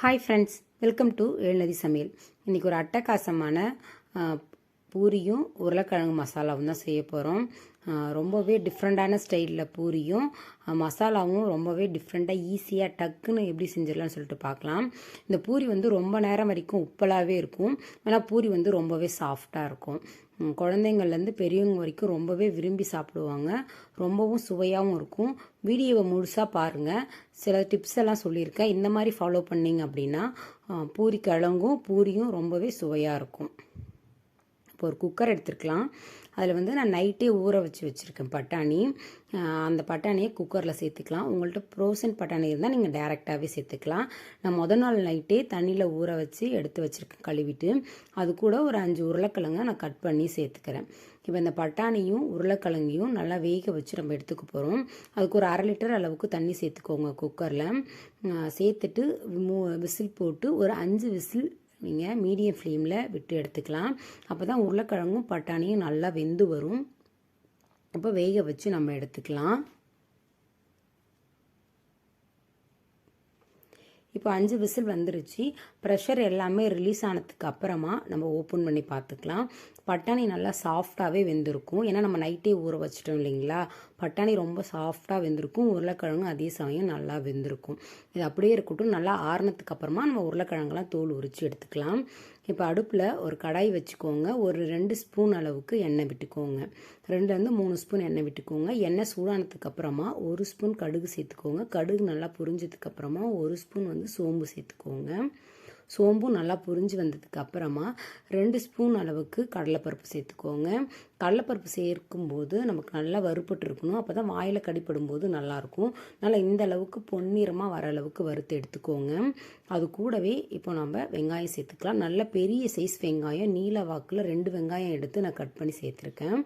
Hi friends welcome to எழுநதி சமையல் இன்றைக்கி ஒரு அட்டகாசமான பூரியும் உருளைக்கிழங்கு மசாலாவும் தான் செய்ய போகிறோம் ரொம்பவே டிஃப்ரெண்ட்டான ஸ்டைலில் பூரியும் மசாலாவும் ரொம்பவே டிஃப்ரெண்ட்டாக ஈஸியாக டக்குன்னு எப்படி செஞ்சிடலாம்னு சொல்லிட்டு பார்க்கலாம். இந்த பூரி வந்து ரொம்ப நேரம் வரைக்கும் உப்பலாகவே இருக்கும். ஆனால் பூரி வந்து ரொம்பவே சாஃப்டாக இருக்கும். குழந்தைங்கள்லேருந்து பெரியவங்க வரைக்கும் ரொம்பவே விரும்பி சாப்பிடுவாங்க. ரொம்பவும் சுவையாகவும் இருக்கும். வீடியோவை முழுசாக பாருங்கள் சில டிப்ஸ் எல்லாம் சொல்லியிருக்கேன். இந்த மாதிரி ஃபாலோ பண்ணிங்க அப்படின்னா பூரி கிழங்கும் பூரியும் ரொம்பவே சுவையாக இருக்கும். இப்போ ஒரு குக்கர் எடுத்துருக்கலாம். அதில் வந்து நான் நைட்டே ஊற வச்சு வச்சுருக்கேன் பட்டாணி. அந்த பட்டாணியை குக்கரில் சேர்த்துக்கலாம். உங்கள்கிட்ட ப்ரோசன் பட்டாணி இருந்தால் நீங்கள் டேரெக்டாகவே சேர்த்துக்கலாம். நான் மொதல் நாள் நைட்டே தண்ணியில் ஊற வச்சு எடுத்து வச்சுருக்கேன் கழுவிட்டு. அது கூட ஒரு அஞ்சு உருளைக்கிழங்க நான் கட் பண்ணி சேர்த்துக்கிறேன். இப்போ இந்த பட்டாணியும் உருளைக்கிழங்கையும் நல்லா வேக வச்சு நம்ம எடுத்துக்க போகிறோம் அதுக்கு ஒரு அரை லிட்டர் அளவுக்கு தண்ணி சேர்த்துக்கோங்க குக்கரில் சேர்த்துட்டு மூ விசில் போட்டு ஒரு அஞ்சு விசில் நீங்கள் மீடியம் ஃப்ளேமில் விட்டு எடுத்துக்கலாம். அப்போ தான் உருளைக்கிழங்கும் பட்டாணியும் நல்லா வெந்து வரும். அப்போ வேக வச்சு நம்ம எடுத்துக்கலாம். இப்போ அஞ்சு விசில் வந்துருச்சு. ப்ரெஷர் எல்லாமே ரிலீஸ் ஆனதுக்கு அப்புறமா நம்ம ஓப்பன் பண்ணி பார்த்துக்கலாம். பட்டாணி நல்லா சாஃப்டாகவே வெந்திருக்கும். ஏன்னா நம்ம நைட்டே ஊற வச்சிட்டோம் இல்லைங்களா? பட்டாணி ரொம்ப சாஃப்டாக வெந்திருக்கும். உருளைக்கிழங்கும் அதே சமயம் நல்லா வெந்திருக்கும். இது அப்படியே இருக்கட்டும். நல்லா ஆறுனதுக்கு அப்புறமா நம்ம உருளைக்கிழங்குலாம் தோல் உரித்து எடுத்துக்கலாம். இப்போ அடுப்பில் ஒரு கடாய் வச்சுக்கோங்க. ஒரு ரெண்டு ஸ்பூன் அளவுக்கு எண்ணெய் விட்டுக்கோங்க. ரெண்டுலேருந்து மூணு ஸ்பூன் எண்ணெய் விட்டுக்கோங்க. எண்ணெய் சூடானதுக்கப்புறமா ஒரு ஸ்பூன் கடுகு சேர்த்துக்கோங்க. கடுகு நல்லா புரிஞ்சதுக்கப்புறமா ஒரு ஸ்பூன் வந்து சோம்பு சேர்த்துக்கோங்க. சோம்பும் நல்லா புரிஞ்சு வந்ததுக்கு அப்புறமா ரெண்டு ஸ்பூன் அளவுக்கு கடலைப்பருப்பு சேர்த்துக்கோங்க. கடலைப்பருப்பு சேர்க்கும்போது நமக்கு நல்லா வறுபட்டு இருக்கணும். அப்போ தான் வாயில் கடிப்படும் போது நல்லாயிருக்கும் நல்லா இந்த அளவுக்கு பொன்னிறமாக வர அளவுக்கு வறுத்து எடுத்துக்கோங்க. அது கூடவே இப்போ நம்ம வெங்காயம் சேர்த்துக்கலாம். நல்ல பெரிய சைஸ் வெங்காயம் நீல வாக்கில் ரெண்டு வெங்காயம் எடுத்து நான் கட் பண்ணி சேர்த்துருக்கேன்.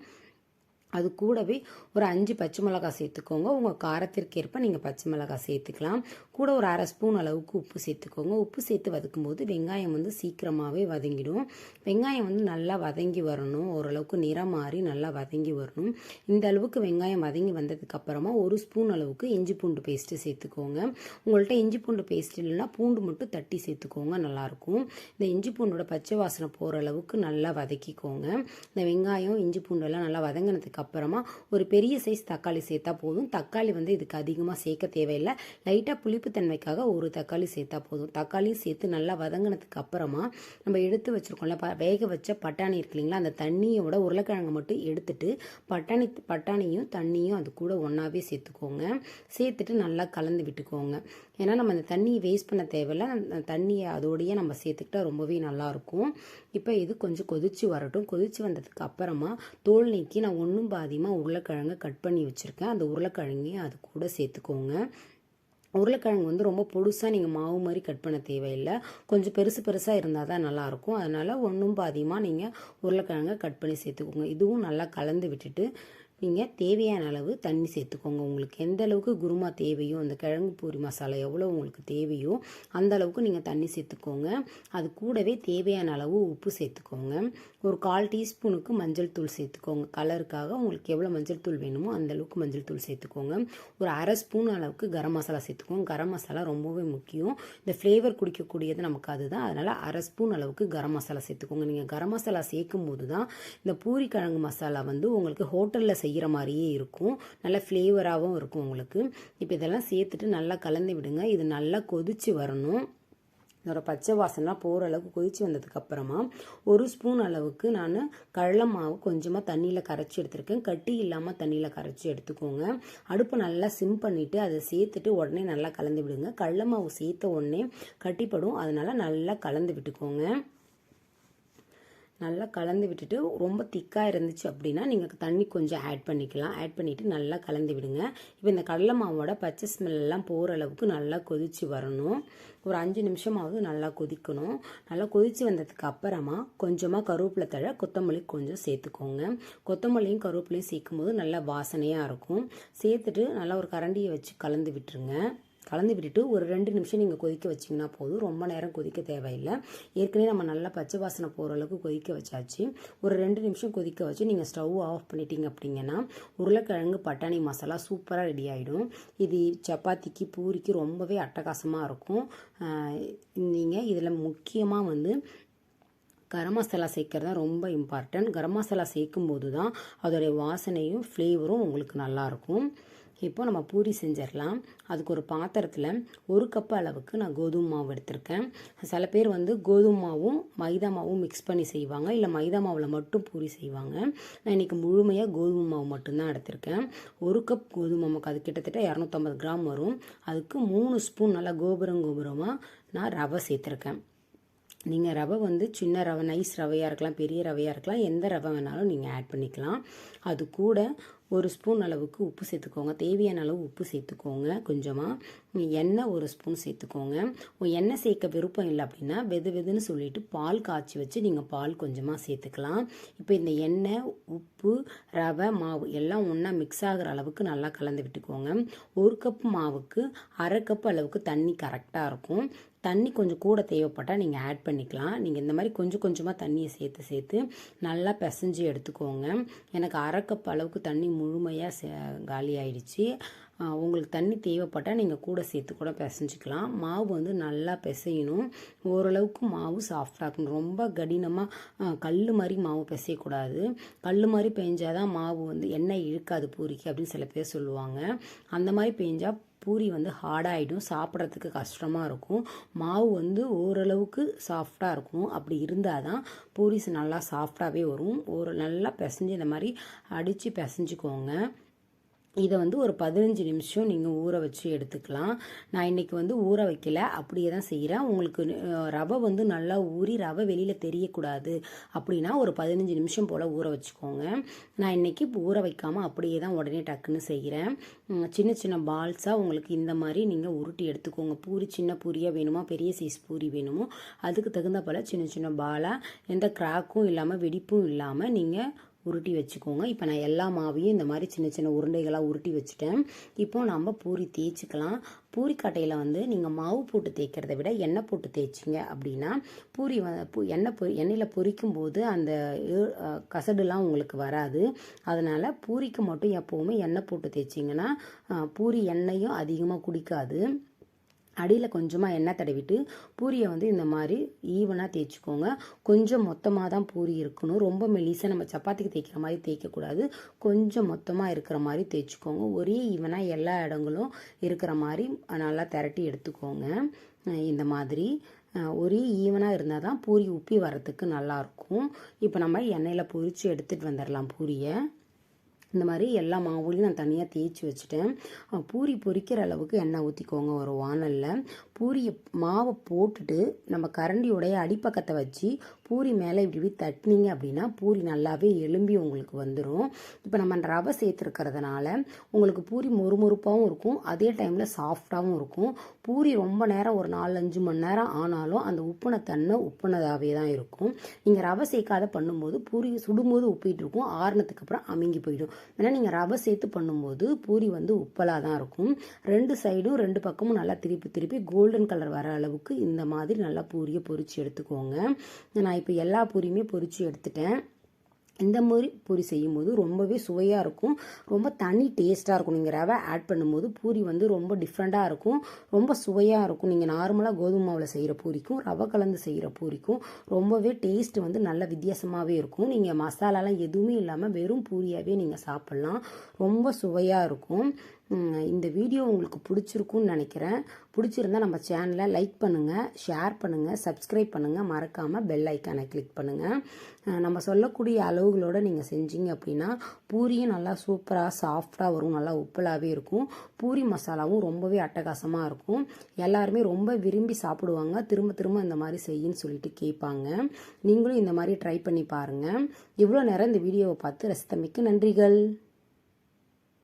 அது கூடவே ஒரு அஞ்சு பச்சை மிளகாய் சேர்த்துக்கோங்க. உங்கள் காரத்திற்கு ஏற்ப நீங்கள் பச்சை மிளகாய் சேர்த்துக்கலாம். கூட ஒரு அரை ஸ்பூன் அளவுக்கு உப்பு சேர்த்துக்கோங்க. உப்பு சேர்த்து வதக்கும்போது வெங்காயம் வந்து சீக்கிரமாகவே வதங்கிடும். வெங்காயம் வந்து நல்லா வதங்கி வரணும். ஓரளவுக்கு நிறம் மாறி நல்லா வதங்கி வரணும். இந்த அளவுக்கு வெங்காயம் வதங்கி வந்ததுக்கப்புறமா ஒரு ஸ்பூன் அளவுக்கு இஞ்சி பூண்டு பேஸ்ட்டு சேர்த்துக்கோங்க. உங்கள்கிட்ட இஞ்சி பூண்டு பேஸ்ட் இல்லைன்னா பூண்டு மட்டும் தட்டி சேர்த்துக்கோங்க. நல்லாயிருக்கும். இந்த இஞ்சி பூண்டோட பச்சை வாசனை போகிற அளவுக்கு நல்லா வதக்கிக்கோங்க. இந்த வெங்காயம் இஞ்சி பூண்டெல்லாம் நல்லா வதங்கினதுக்கு அப்புறமா ஒரு பெரிய சைஸ் தக்காளி சேர்த்தா போதும். தக்காளி வந்து இதுக்கு அதிகமாக சேர்க்க தேவையில்லை. லைட்டாக புளிப்புத்தன்மைக்காக ஒரு தக்காளி சேர்த்தா போதும். தக்காளியும் சேர்த்து நல்லா வதங்கினதுக்கு அப்புறமா நம்ம எடுத்து வச்சுருக்கோம்ல ப வேக வச்ச பட்டாணி இருக்கு இல்லைங்களா அந்த தண்ணியோட உருளைக்கிழங்கு மட்டும் எடுத்துட்டு பட்டாணி பட்டாணியும் தண்ணியும் அது கூட ஒன்றாவே சேர்த்துக்கோங்க. சேர்த்துட்டு நல்லா கலந்து விட்டுக்கோங்க. ஏன்னா நம்ம அந்த தண்ணியை வேஸ்ட் பண்ண தேவையில்ல. அந்த தண்ணியை அதோடையே நம்ம சேர்த்துக்கிட்டா ரொம்பவே நல்லாயிருக்கும் இப்போ இது கொஞ்சம் கொதிச்சு வரட்டும். கொதிச்சு வந்ததுக்கு அப்புறமா தோல் நீக்கி நான் ஒன்றும் பாதியமாக உருளைக்கிழங்கை கட் பண்ணி வச்சுருக்கேன். அந்த உருளைக்கிழங்கையும் அது கூட சேர்த்துக்கோங்க. உருளைக்கிழங்கு வந்து ரொம்ப பொடுசாக நீங்கள் மாவு மாதிரி கட் பண்ண தேவையில்லை. கொஞ்சம் பெருசு பெருசாக இருந்தால் தான் நல்லாயிருக்கும். அதனால் ஒன்றும் பாதியமாக நீங்கள் உருளைக்கிழங்கை கட் பண்ணி சேர்த்துக்கோங்க. இதுவும் நல்லா கலந்து விட்டுட்டு நீங்கள் தேவையான அளவு தண்ணி சேர்த்துக்கோங்க. உங்களுக்கு எந்த அளவுக்கு குருமா தேவையோ அந்த கிழங்கு பூரி மசாலா எவ்வளோ உங்களுக்கு தேவையோ அந்த அளவுக்கு நீங்கள் தண்ணி சேர்த்துக்கோங்க. அது கூடவே தேவையான அளவு உப்பு சேர்த்துக்கோங்க. ஒரு கால் டீஸ்பூனுக்கு மஞ்சள் தூள் சேர்த்துக்கோங்க. கலருக்காக உங்களுக்கு எவ்வளோ மஞ்சள் தூள் வேணுமோ அந்த அளவுக்கு மஞ்சள் தூள் சேர்த்துக்கோங்க. ஒரு அரை ஸ்பூன் அளவுக்கு கரம் மசாலா சேர்த்துக்கோங்க. கரம் மசாலா ரொம்பவே முக்கியம். இந்த ஃப்ளேவர் குடிக்கக்கூடியது நமக்கு அதுதான். அதனால் அரை ஸ்பூன் அளவுக்கு கரம் மசாலா சேர்த்துக்கோங்க. நீங்கள் கரம் மசாலா சேர்க்கும் போது தான் இந்த பூரி கிழங்கு மசாலா வந்து உங்களுக்கு ஹோட்டலில் செய்கிற மாதிரியே இருக்கும். நல்ல ஃப்ளேவராகவும் இருக்கும் உங்களுக்கு. இப்போ இதெல்லாம் சேர்த்துட்டு நல்லா கலந்து விடுங்க. இது நல்லா கொதிச்சு வரணும். இதோட பச்சை வாசனைலாம் போகிற அளவுக்கு கொதிச்சு வந்ததுக்கு அப்புறமா ஒரு ஸ்பூன் அளவுக்கு நான் கடலை மாவு கொஞ்சமாக தண்ணியில் கரைச்சி எடுத்திருக்கேன். கட்டி இல்லாமல் தண்ணியில் கரைச்சி எடுத்துக்கோங்க. அடுப்பை நல்லா சிம் பண்ணிவிட்டு அதை சேர்த்துட்டு உடனே நல்லா கலந்து விடுங்க. கடலை மாவு சேர்த்த உடனே கட்டிப்படும். அதனால் நல்லா கலந்து விட்டுக்கோங்க. நல்லா கலந்து விட்டுட்டு ரொம்ப திக்காக இருந்துச்சு அப்படின்னா நீங்கள் தண்ணி கொஞ்சம் ஆட் பண்ணிக்கலாம். ஆட் பண்ணிவிட்டு நல்லா கலந்து விடுங்க. இப்போ இந்த கடலை மாவோட பச்சை ஸ்மெல்லாம் போகிற அளவுக்கு நல்லா கொதிச்சு வரணும். ஒரு அஞ்சு நிமிஷமாவது நல்லா கொதிக்கணும். நல்லா கொதிச்சு வந்ததுக்கு அப்புறமா கொஞ்சமாக கருவேப்பிலை தழை கொத்தமல்லி கொஞ்சம் சேர்த்துக்கோங்க. கொத்தமல்லியும் கருவேப்பிலையும் சேர்க்கும் போது நல்லா வாசனையாக இருக்கும். சேர்த்துட்டு நல்லா ஒரு கரண்டியை வச்சு கலந்து விட்டுருங்க. கலந்து விட்டுட்டு ஒரு ரெண்டு நிமிஷம் நீங்கள் கொதிக்க வச்சிங்கன்னா போதும். ரொம்ப நேரம் கொதிக்க தேவையில்லை. ஏற்கனவே நம்ம நல்லா பச்சை வாசனை போகிற அளவுக்கு கொதிக்க வச்சாச்சு. ஒரு ரெண்டு நிமிஷம் கொதிக்க வச்சு நீங்கள் ஸ்டவ் ஆஃப் பண்ணிட்டீங்க அப்படிங்கன்னா உருளைக்கிழங்கு பட்டாணி மசாலா சூப்பராக ரெடி ஆகிடும் இது சப்பாத்திக்கு பூரிக்கு ரொம்பவே அட்டகாசமாக இருக்கும். நீங்கள் இதில் முக்கியமாக வந்து கரம் மசாலா சேர்க்கறது தான் ரொம்ப இம்பார்ட்டன்ட் கரம் மசாலா சேர்க்கும் போது தான் அதோடைய வாசனையும் ஃப்ளேவரும் உங்களுக்கு நல்லாயிருக்கும் இப்போ நம்ம பூரி செஞ்சிடலாம். அதுக்கு ஒரு பாத்திரத்தில் ஒரு கப் அளவுக்கு நான் கோதுமை மாவு எடுத்திருக்கேன். சில பேர் வந்து கோதுமை மாவும் மைதா மாவும் மிக்ஸ் பண்ணி செய்வாங்க. இல்லை மைதா மாவில் மட்டும் பூரி செய்வாங்க. நான் இன்றைக்கி முழுமையாக கோதுமை மாவு மட்டும்தான் எடுத்திருக்கேன். ஒரு கப் கோதுமை மாவுக்கு அது கிட்டத்தட்ட இரநூத்தம்பது கிராம் வரும். அதுக்கு மூணு ஸ்பூன் நல்லா கோபுரம் கோபுரமாக நான் ரவை சேர்த்துருக்கேன். நீங்கள் ரவை வந்து சின்ன ரவை நைஸ் ரவையாக இருக்கலாம் பெரிய ரவையாக இருக்கலாம் எந்த ரவை வேணாலும் நீங்கள் ஆட் பண்ணிக்கலாம். அது கூட ஒரு ஸ்பூன் அளவுக்கு உப்பு சேர்த்துக்கோங்க. தேவையான அளவு உப்பு சேர்த்துக்கோங்க. கொஞ்சமாக எண்ணெய் ஒரு ஸ்பூன் சேர்த்துக்கோங்க. எண்ணெய் சேர்க்க விருப்பம் இல்லை அப்படின்னா வெது வெதுன்னு சொல்லிட்டு பால் காய்ச்சி வச்சு நீங்கள் பால் கொஞ்சமாக சேர்த்துக்கலாம். இப்போ இந்த எண்ணெய் உப்பு ரவை மாவு எல்லாம் ஒன்றா மிக்ஸ் ஆகிற அளவுக்கு நல்லா கலந்து விட்டுக்கோங்க. ஒரு கப் மாவுக்கு அரை கப் அளவுக்கு தண்ணி கரெக்டாக இருக்கும். தண்ணி கொஞ்சம் கூட தேவைப்பட்டால் நீங்கள் ஆட் பண்ணிக்கலாம். நீங்கள் இந்த மாதிரி கொஞ்சம் கொஞ்சமாக தண்ணியை சேர்த்து சேர்த்து நல்லா பிசைஞ்சு எடுத்துக்கோங்க. எனக்கு அரை கப் அளவுக்கு தண்ணி முழுமையாக சே காலி ஆயிடுச்சு உங்களுக்கு தண்ணி தேவைப்பட்டால் நீங்கள் கூட சேர்த்து கூட பிசைஞ்சிக்கலாம். மாவு வந்து நல்லா பிசையணும். ஓரளவுக்கு மாவு சாஃப்டாக இருக்கணும். ரொம்ப கடினமாக கல் மாதிரி மாவு பிசையக்கூடாது. கல் மாதிரி பெஞ்சால் தான் மாவு வந்து எண்ணெய் இழுக்காது பூரிக்கு அப்படின்னு சில பேர் சொல்லுவாங்க. அந்த மாதிரி பெஞ்சால் பூரி வந்து ஹார்டாகிடும் சாப்பிட்றதுக்கு கஷ்டமாக இருக்கும். மாவு வந்து ஓரளவுக்கு சாஃப்டாக இருக்கும். அப்படி இருந்தால் தான் பூரிஸ் நல்லா சாஃப்டாகவே வரும். ஒரு நல்லா பிசைஞ்சு இந்த மாதிரி அடித்து பிசைஞ்சுக்கோங்க. இதை வந்து ஒரு பதினஞ்சு நிமிஷம் நீங்கள் ஊற வச்சு எடுத்துக்கலாம். நான் இன்றைக்கி வந்து ஊற வைக்கல. அப்படியே தான் செய்கிறேன் உங்களுக்கு ரவை வந்து நல்லா ஊறி ரவை வெளியில் தெரியக்கூடாது அப்படின்னா ஒரு பதினஞ்சு நிமிஷம் போல் ஊற வச்சுக்கோங்க. நான் இன்றைக்கி ஊற வைக்காமல் அப்படியே தான் உடனே டக்குன்னு செய்கிறேன் சின்ன சின்ன பால்ஸாக உங்களுக்கு இந்த மாதிரி நீங்கள் உருட்டி எடுத்துக்கோங்க. பூரி சின்ன பூரியாக வேணுமா பெரிய சைஸ் பூரி வேணுமோ அதுக்கு தகுந்த போல் சின்ன சின்ன பாலாக எந்த கிராக்கும் இல்லாமல் வெடிப்பும் இல்லாமல் நீங்கள் உருட்டி வச்சுக்கோங்க. இப்போ நான் எல்லா மாவையும் இந்த மாதிரி சின்ன சின்ன உருண்டைகளாக உருட்டி வச்சுட்டேன். இப்போது நம்ம பூரி தேய்ச்சிக்கலாம். பூரி கட்டையில் வந்து நீங்கள் மாவு போட்டு தேய்க்கிறத விட எண்ணெய் போட்டு தேய்ச்சிங்க அப்படின்னா பூரி எண்ணெய் பொ எண்ணெயில் பொரிக்கும் போது அந்த கசடுலாம் உங்களுக்கு வராது. அதனால் பூரிக்கு மட்டும் எப்போவுமே எண்ணெய் போட்டு தேய்ச்சிங்கன்னா பூரி எண்ணெயும் அதிகமாக குடிக்காது. அடியில் கொஞ்சமாக எண்ணெய் தடவிட்டு பூரியை வந்து இந்த மாதிரி ஈவனாக தேய்ச்சிக்கோங்க. கொஞ்சம் மொத்தமாக தான் பூரி இருக்கணும். ரொம்ப மெலிசாக நம்ம சப்பாத்திக்கு தேய்க்கிற மாதிரி தேய்க்கக்கூடாது. கொஞ்சம் மொத்தமாக இருக்கிற மாதிரி தேய்ச்சிக்கோங்க. ஒரே ஈவனாக எல்லா இடங்களும் இருக்கிற மாதிரி நல்லா திரட்டி எடுத்துக்கோங்க. இந்த மாதிரி ஒரே ஈவனாக இருந்தால் தான் பூரி உப்பி வரத்துக்கு நல்லாயிருக்கும் இப்போ நம்ம எண்ணெயில் பொரித்து எடுத்துகிட்டு வந்துடலாம் பூரியை. இந்த மாதிரி எல்லா மாவுலையும் நான் தனியாக தேய்ச்சி வச்சுட்டேன். பூரி பொரிக்கிற அளவுக்கு எண்ணெய் ஊற்றிக்கோங்க ஒரு வானலில். பூரியை மாவை போட்டுட்டு நம்ம கரண்டியோடைய அடிப்பக்கத்தை வச்சு பூரி மேலே இப்படி இப்படி தட்டினீங்க அப்படின்னா பூரி நல்லாவே எலும்பி உங்களுக்கு வந்துடும் இப்போ நம்ம ரவை சேர்த்துருக்கிறதுனால உங்களுக்கு பூரி மொறுமொறுப்பாகவும் இருக்கும். அதே டைமில் சாஃப்டாகவும் இருக்கும். பூரி ரொம்ப நேரம் ஒரு நாலு அஞ்சு மணி நேரம் ஆனாலும் அந்த உப்புன தன்மை உப்புனதாகவே தான் இருக்கும். நீங்கள் ரவை சேர்க்காத பண்ணும்போது பூரி சுடும்போது உப்பிட்டு இருக்கும். ஆறுனதுக்கு அப்புறம் அமுங்கி போயிடும். ஏன்னா நீங்கள் ரவை சேர்த்து பண்ணும்போது பூரி வந்து உப்பலாக தான் இருக்கும். ரெண்டு சைடும் ரெண்டு பக்கமும் நல்லா திருப்பி திருப்பி கோல்டன் கலர் வர அளவுக்கு இந்த மாதிரி நல்லா பூரியை பொறிச்சு எடுத்துக்கோங்க. நான் இப்போ எல்லா பூரியுமே பொறிச்சு எடுத்துட்டேன். இந்த மாதிரி பூரி செய்யும்போது ரொம்பவே சுவையாக இருக்கும். ரொம்ப தனி டேஸ்ட்டாக இருக்கும். நீங்கள் ரவை ஆட் பண்ணும்போது பூரி வந்து ரொம்ப டிஃப்ரெண்ட்டாக இருக்கும். ரொம்ப சுவையாக இருக்கும். நீங்கள் நார்மலாக கோதுமை மாவில் செய்கிற பூரிக்கும் ரவை கலந்து செய்கிற பூரிக்கும் ரொம்பவே டேஸ்ட் வந்து நல்ல வித்தியாசமாகவே இருக்கும். நீங்கள் மசாலாலாம் எதுவுமே இல்லாமல் வெறும் பூரியாகவே நீங்கள் சாப்பிட்லாம். ரொம்ப சுவையாக இருக்கும். இந்த வீடியோ உங்களுக்கு பிடிச்சிருக்குன்னு நினைக்கிறேன். பிடிச்சிருந்தா நம்ம சேனலை லைக் பண்ணுங்கள் ஷேர் பண்ணுங்கள் சப்ஸ்கிரைப் பண்ணுங்கள் மறக்காமல் பெல் ஐக்கானை கிளிக் பண்ணுங்கள் நம்ம சொல்லக்கூடிய அளவுகளோடு நீங்கள் செஞ்சீங்க அப்படின்னா பூரியும் நல்லா சூப்பராக சாஃப்டாக வரும் நல்லா உப்பலாகவே இருக்கும். பூரி மசாலாவும் ரொம்பவே அட்டகாசமாக இருக்கும். எல்லாருமே ரொம்ப விரும்பி சாப்பிடுவாங்க. திரும்ப திரும்ப இந்த மாதிரி செய்யின்னு சொல்லிட்டு கேட்பாங்க. நீங்களும் இந்த மாதிரி ட்ரை பண்ணி பாருங்கள் இவ்வளோ நேரம் இந்த வீடியோவை பார்த்து ரசித்தமைக்கு நன்றிகள்.